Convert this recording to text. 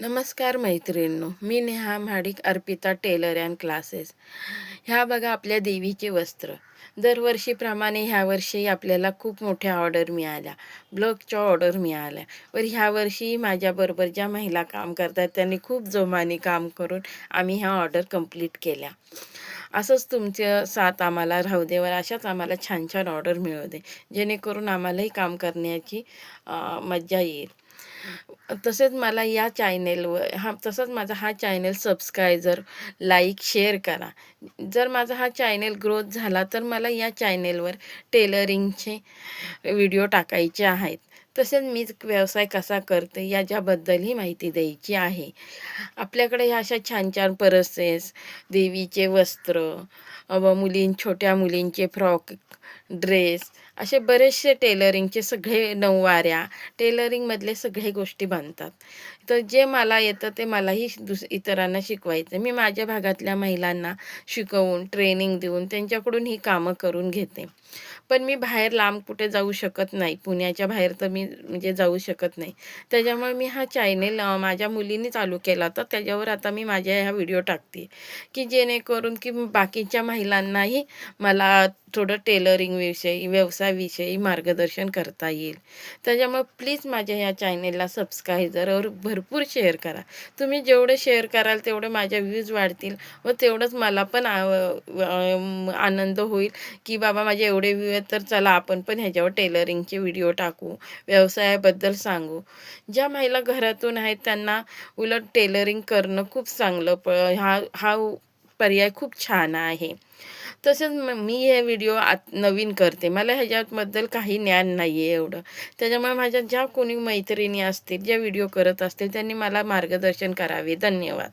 नमस्कार मैत्रिणींनो मी Neha Mhadik Arpita tailor and classes. ह्या बघा आपल्या देवीचे वस्त्र. दरवर्षीप्रमाणे ह्या वर्षी आपल्याला खूप मोठ्या ऑर्डर मिळाल्या. ब्लॉकच्या ऑर्डर मिळाल्या. वर ह्यावर्षी माझ्याबरोबर ज्या महिला काम करतात त्यांनी खूप जोमाने काम करून आम्ही ह्या ऑर्डर कंप्लीट केल्या. असंच तुमचं साथ आम्हाला राहू दे वर अशाच आम्हाला छान छान ऑर्डर मिळू दे. जेणेकरून आम्हालाही काम करण्याची मज्जा येईल. तसेच मला या चॅनेलवर हा तसंच माझा हा चॅनेल सबस्क्रायझर लाईक शेअर करा. जर माझा हा चॅनेल ग्रोथ झाला तर मला या चॅनेलवर टेलरिंगचे व्हिडिओ टाकायचे आहेत. तसेच मी व्यवसाय कसा करते याच्याबद्दलही माहिती द्यायची आहे. आपल्याकडे ह्या अशा छान छान परसेस देवीचे वस्त्र व मुलीं छोट्या मुलींचे फ्रॉक ड्रेस असे बरेचसे टेलरिंगचे सगळे नऊवाऱ्या टेलरिंगमधले सगळे गोष्टी बनतात. तर जे मला येतं ते मलाही दुस इतरांना शिकवायचं. मी माझ्या भागातल्या महिलांना शिकवून ट्रेनिंग देऊन त्यांच्याकडून ही कामं करून घेते. पण मी बाहेर लांब कुठे जाऊ शकत नाही. पुण्याच्या बाहेर तर मी म्हणजे जाऊ शकत नाही. त्याच्यामुळे मी हा चॅनेल माझ्या मुलीने चालू केला होता. त्याच्यावर आता मी माझ्या ह्या व्हिडिओ टाकते. की जेणेकरून की बाकीच्या महिलांनाही मला थोडं टेलरिंगविषयी व्यवसायाविषयी मार्गदर्शन करता येईल. त्याच्यामुळे प्लीज माझ्या ह्या चॅनेलला सबस्क्रायझरवर भरपूर शेअर करा. तुम्ही जेवढे शेअर कराल तेवढे माझ्या व्ह्यूज वाढतील व तेवढंच मला पण आनंद होईल की बाबा माझे एवढे व्ह्यू आहेत तर चला आपण पण ह्याच्यावर टेलरिंगचे व्हिडिओ टाकू व्यवसायाबद्दल सांगू. ज्या महिला घरातून आहेत त्यांना उलट टेलरिंग करणं खूप चांगलं प हा हा पर्याय खूप छान आहे. तसेच मी हे व्हिडिओ आत नवीन करते. मला ह्याच्याबद्दल काही ज्ञान नाही आहे एवढं. त्याच्यामुळे माझ्या ज्या कोणी मैत्रिणी असतील ज्या व्हिडिओ करत असतील त्यांनी मला मार्गदर्शन करावे. धन्यवाद.